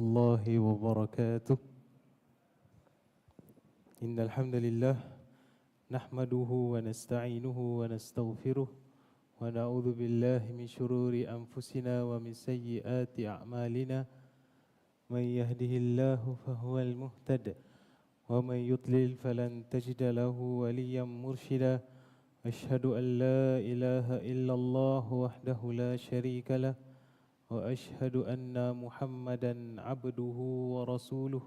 الله وبركاته. إن الحمد لله نحمده ونستعينه ونستغفره ونعوذ بالله من شرور أنفسنا ومن سيئات أعمالنا. من يهده الله فهو المهتد ومن يضلل فلن تجد له وليا مرشدا. أشهد أن لا إله إلا الله وحده لا شريك له وأشهد أن محمدا عبده ورسوله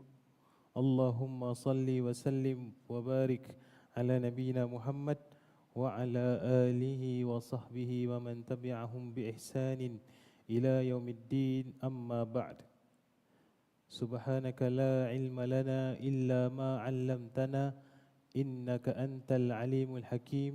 اللهم صل وسلم وبارك على نبينا محمد وعلى آله وصحبه ومن تبعهم بإحسان إلى يوم الدين أما بعد سبحانك لا علم لنا إلا ما علمتنا إنك أنت العليم الحكيم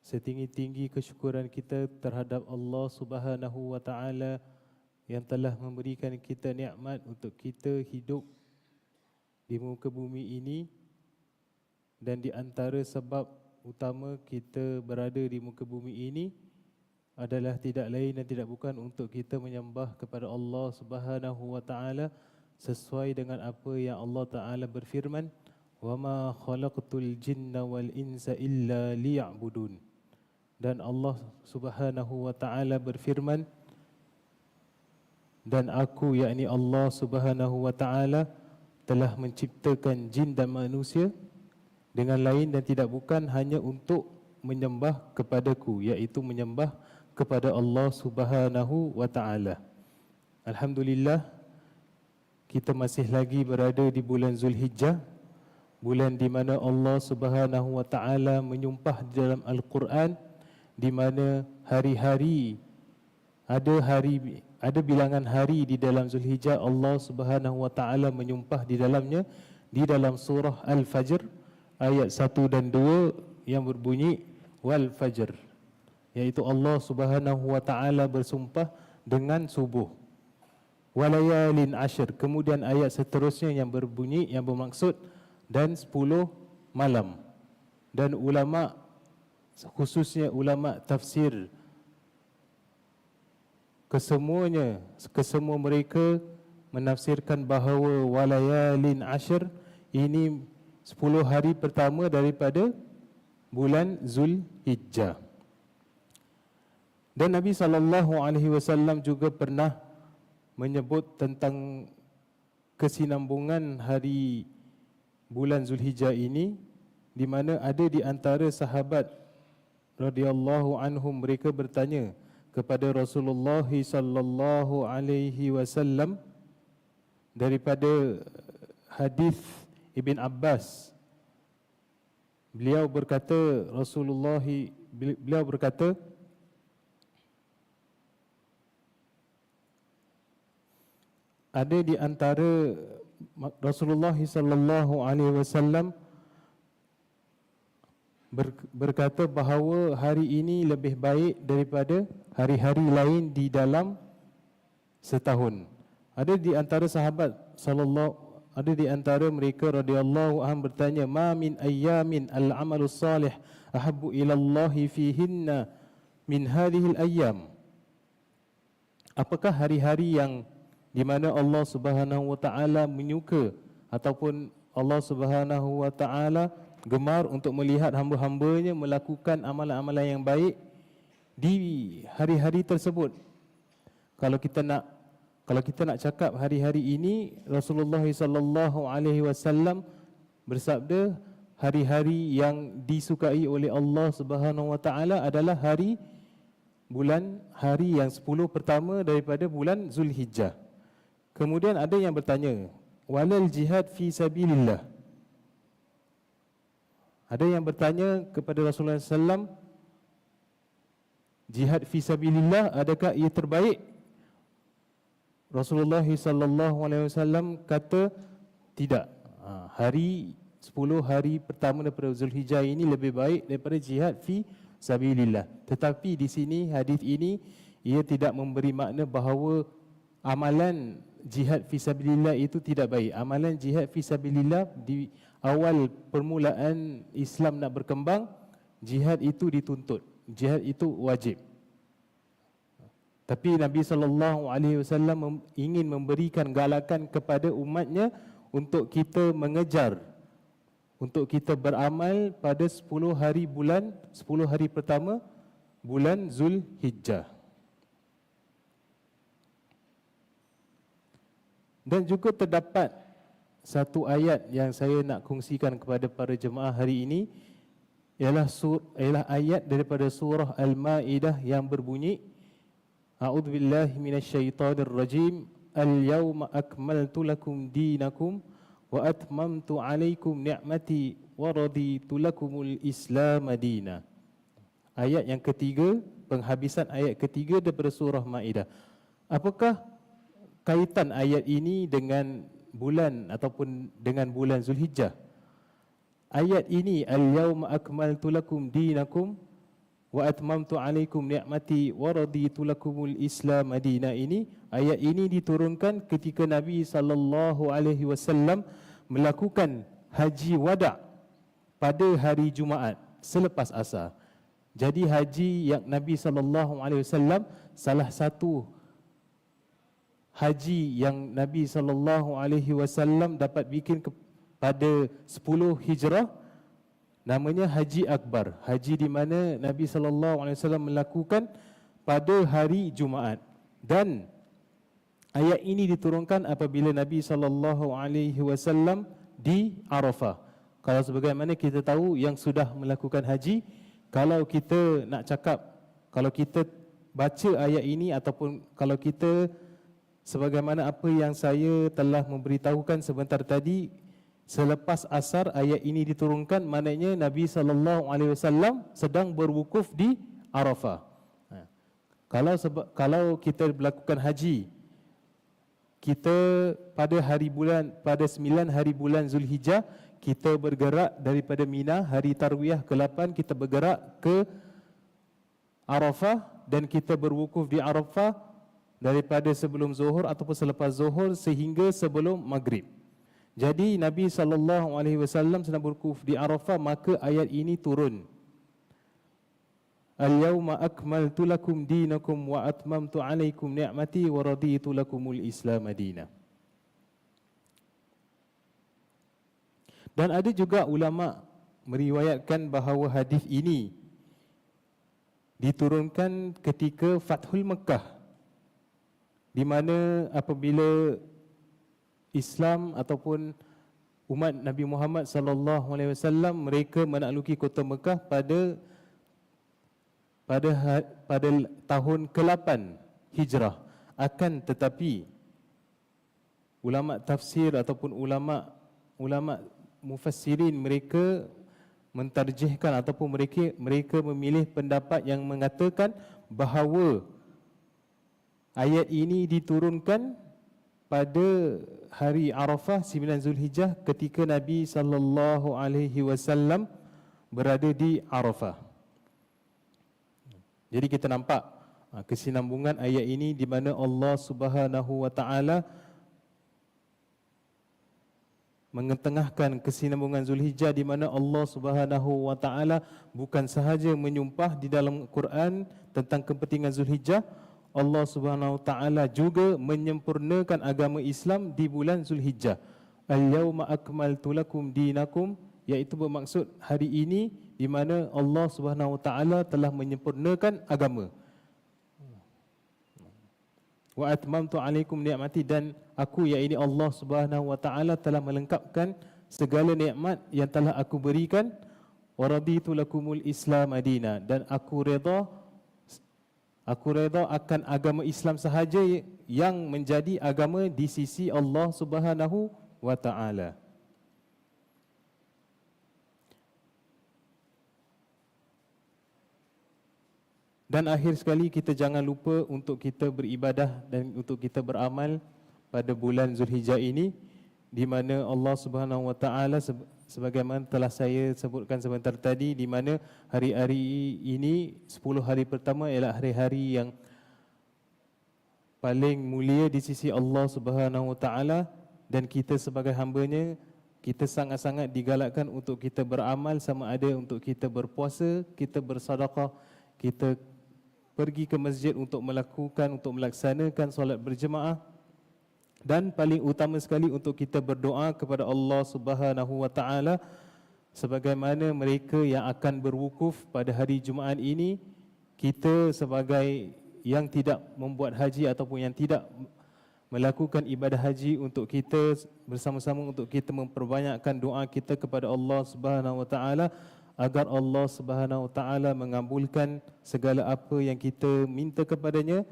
setinggi-tinggi kesyukuran kita terhadap Allah Subhanahu wa taala yang telah memberikan kita nikmat untuk kita hidup di muka bumi ini dan di antara sebab utama kita berada di muka bumi ini adalah tidak lain dan tidak bukan untuk kita menyembah kepada Allah Subhanahu wa taala sesuai dengan apa yang Allah taala berfirman wama khalaqtul jinna wal insa illa liya'budun dan Allah Subhanahu wa taala berfirman dan aku yakni Allah Subhanahu wa taala telah menciptakan jin dan manusia dengan lain dan tidak bukan hanya untuk menyembah kepadaku iaitu menyembah kepada Allah Subhanahu wa taala. Alhamdulillah kita masih lagi berada di bulan Zulhijjah bulan di mana Allah Subhanahu wa taala menyumpah di dalam Al-Quran di mana hari-hari ada hari ada bilangan hari di dalam Zulhijjah Allah Subhanahu wa taala menyumpah di dalamnya di dalam surah Al-Fajr ayat 1 dan 2 yang berbunyi wal fajr yaitu Allah Subhanahu wa taala bersumpah dengan subuh. Walayalin ashir kemudian ayat seterusnya yang berbunyi yang bermaksud dan 10 malam. Dan ulama khususnya ulama tafsir kesemuanya kesemua mereka menafsirkan bahawa walayalin ashir ini 10 hari pertama daripada bulan Zulhijjah. Dan Nabi sallallahu alaihi wasallam juga pernah menyebut tentang kesinambungan hari bulan Zulhijjah ini di mana ada di antara sahabat radhiyallahu anhum mereka bertanya kepada Rasulullah sallallahu alaihi wasallam daripada hadis Ibn Abbas. Beliau berkata Rasulullah beliau berkata ada di antara Rasulullah sallallahu alaihi wasallam berkata bahawa hari ini lebih baik daripada hari-hari lain di dalam setahun. Ada di antara sahabat sallallahu ada di antara mereka radhiyallahu anhum bertanya, "Ma min ayyamin al-amalu salih ahabbu ila Allah fihinna min hadhihi al-ayyam?" Apakah hari-hari yang di mana Allah Subhanahu wa taala menyuka ataupun Allah Subhanahu wa taala gemar untuk melihat hamba-hambanya melakukan amalan-amalan yang baik di hari-hari tersebut. Kalau kita nak kalau kita nak cakap hari-hari ini Rasulullah sallallahu alaihi wasallam bersabda hari-hari yang disukai oleh Allah Subhanahu wa taala adalah hari bulan hari yang 10 pertama daripada bulan Zulhijjah. Kemudian ada yang bertanya, walal jihad fi sabilillah. Ada yang bertanya kepada Rasulullah SAW, jihad fi sabilillah adakah ia terbaik? Rasulullah wasallam kata tidak. Ha, hari 10 hari pertama daripada Zulhijjah ini lebih baik daripada jihad fi sabilillah. Tetapi di sini hadis ini ia tidak memberi makna bahawa amalan jihad fi sabilillah itu tidak baik. Amalan jihad fi sabilillah di awal permulaan Islam nak berkembang, jihad itu dituntut. Jihad itu wajib. Tapi Nabi sallallahu alaihi wasallam ingin memberikan galakan kepada umatnya untuk kita mengejar untuk kita beramal pada 10 hari bulan 10 hari pertama bulan Zulhijjah. Dan juga terdapat satu ayat yang saya nak kongsikan kepada para jemaah hari ini ialah sur, ialah ayat daripada surah Al-Maidah yang berbunyi A'udzu billahi minasyaitonir rajim. Al-yawma akmaltu lakum dinakum wa atmamtu 'alaikum ni'mati wa raditu lakumul Islam madina. Ayat yang ketiga, penghabisan ayat ketiga daripada surah Maidah. Apakah kaitan ayat ini dengan bulan ataupun dengan bulan Zulhijjah? Ayat ini al-yawma akmaltu lakum dinakum wa atmamtu alaikum ni'mati wa raditu lakumul Islam Madinah ini ayat ini diturunkan ketika Nabi sallallahu alaihi wasallam melakukan haji wada pada hari Jumaat selepas asar. Jadi haji yang Nabi sallallahu alaihi wasallam salah satu haji yang Nabi sallallahu alaihi wasallam dapat bikin pada 10 Hijrah namanya Haji Akbar. Haji di mana Nabi sallallahu alaihi wasallam melakukan pada hari Jumaat. Dan ayat ini diturunkan apabila Nabi sallallahu alaihi wasallam di Arafah. Kalau sebagaimana kita tahu yang sudah melakukan haji, kalau kita nak cakap kalau kita baca ayat ini ataupun kalau kita sebagaimana apa yang saya telah memberitahukan sebentar tadi Selepas asar ayat ini diturunkan maknanya Nabi sallallahu alaihi wasallam sedang berwukuf di Arafah. Ha. Kalau sebab kalau kita melakukan haji kita pada hari bulan pada 9 hari bulan Zulhijjah kita bergerak daripada Mina hari tarwiyah ke-8 kita bergerak ke Arafah dan kita berwukuf di Arafah daripada sebelum Zuhur ataupun selepas Zuhur sehingga sebelum Maghrib. Jadi Nabi sallallahu alaihi wasallam sedang berkuf di Arafah maka ayat ini turun. Al-yawma akmaltu lakum dinakum wa atmamtu alaikum ni'mati wa raditu lakumul Islam madina. Dan ada juga ulama meriwayatkan bahawa hadis ini diturunkan ketika Fathul Mekah di mana apabila Islam ataupun umat Nabi Muhammad sallallahu alaihi wasallam mereka menakluki kota Mekah pada pada ha, pada tahun ke-8 Hijrah. Akan tetapi ulama tafsir ataupun ulama ulama mufassirin mereka mentarjihkan ataupun mereka mereka memilih pendapat yang mengatakan bahawa ayat ini diturunkan pada hari Arafah 9 Zulhijjah ketika Nabi sallallahu alaihi wasallam berada di Arafah. Jadi kita nampak ha, kesinambungan ayat ini di mana Allah Subhanahu wa taala mengetengahkan kesinambungan Zulhijjah di mana Allah Subhanahu wa taala bukan sahaja menyumpah di dalam Quran tentang kepentingan Zulhijjah Allah Subhanahu taala juga menyempurnakan agama Islam di bulan Zulhijjah. Al-yauma akmaltu lakum dinakum iaitu bermaksud hari ini di mana Allah Subhanahu taala telah menyempurnakan agama. Wa atmamtu alaikum ni'mati dan aku iaitu Allah Subhanahu wa taala telah melengkapkan segala nikmat yang telah aku berikan wa raditu lakumul Islam Madinah dan aku redha Aku redha akan agama Islam sahaja yang menjadi agama di sisi Allah Subhanahu wa taala. Dan akhir sekali kita jangan lupa untuk kita beribadah dan untuk kita beramal pada bulan Zulhijjah ini di mana Allah Subhanahu Wa Taala sebagaimana telah saya sebutkan sebentar tadi di mana hari-hari ini 10 hari pertama ialah hari-hari yang paling mulia di sisi Allah Subhanahu Wa Taala. Dan kita sebagai hambanya kita sangat-sangat digalakkan untuk kita beramal sama ada untuk kita berpuasa, kita bersedekah, kita pergi ke masjid untuk melakukan untuk melaksanakan solat berjemaah dan paling utama sekali untuk kita berdoa kepada Allah Subhanahu wa taala sebagaimana mereka yang akan berwukuf pada hari Jumaat ini kita sebagai yang tidak membuat haji ataupun yang tidak melakukan ibadah haji untuk kita bersama-sama untuk kita memperbanyakkan doa kita kepada Allah Subhanahu wa taala agar Allah Subhanahu Wa Taala mengabulkan segala apa yang kita minta kepadanya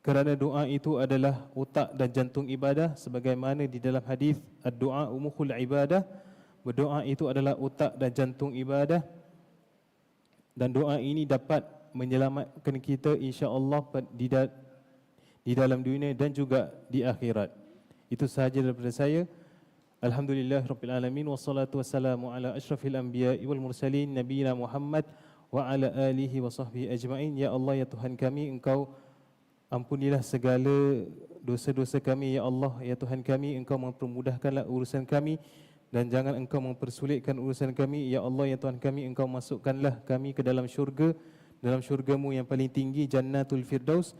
kerana doa itu adalah otak dan jantung ibadah sebagaimana di dalam hadis ad-doa umukhul ibadah. Berdoa itu adalah otak dan jantung ibadah. Dan doa ini dapat menyelamatkan kita insya-Allah di di dalam dunia dan juga di akhirat. Itu sahaja daripada saya. Alhamdulillah Rabbil Alamin. Wassalatu wassalamu ala ashrafil anbiya wal mursalin Nabiina Muhammad Wa ala alihi wa sahbihi ajma'in. Ya Allah ya Tuhan kami Engkau Ampunilah segala dosa-dosa kami ya Allah ya Tuhan kami. Engkau mempermudahkanlah urusan kami dan jangan engkau mempersulitkan urusan kami. Ya Allah ya Tuhan kami engkau masukkanlah kami ke dalam syurga dalam syurgamu yang paling tinggi jannatul firdaus.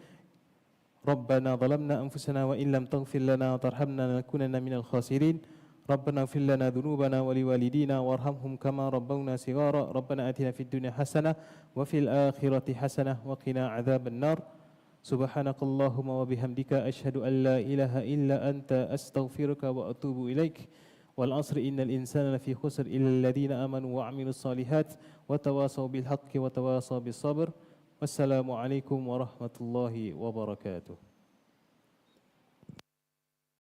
Rabbana zalamna anfusana wa illam taghfir lana wa tarhamna lanakunanna minal khasirin. Rabbana fil lana dhunubana wa liwalidina warhamhum kama rabbawna sigara Rabbana atina fid dunya hasanah wa fil akhirati hasanah wa qina adhaban nar. سبحانك اللهم وبحمدك أشهد أن لا إله إلا أنت أستغفرك وأتوب إليك والعصر إن الإنسان لفي خسر إلا الذين آمنوا وعملوا الصالحات وتواصوا بالحق وتواصوا بالصبر والسلام عليكم ورحمة الله وبركاته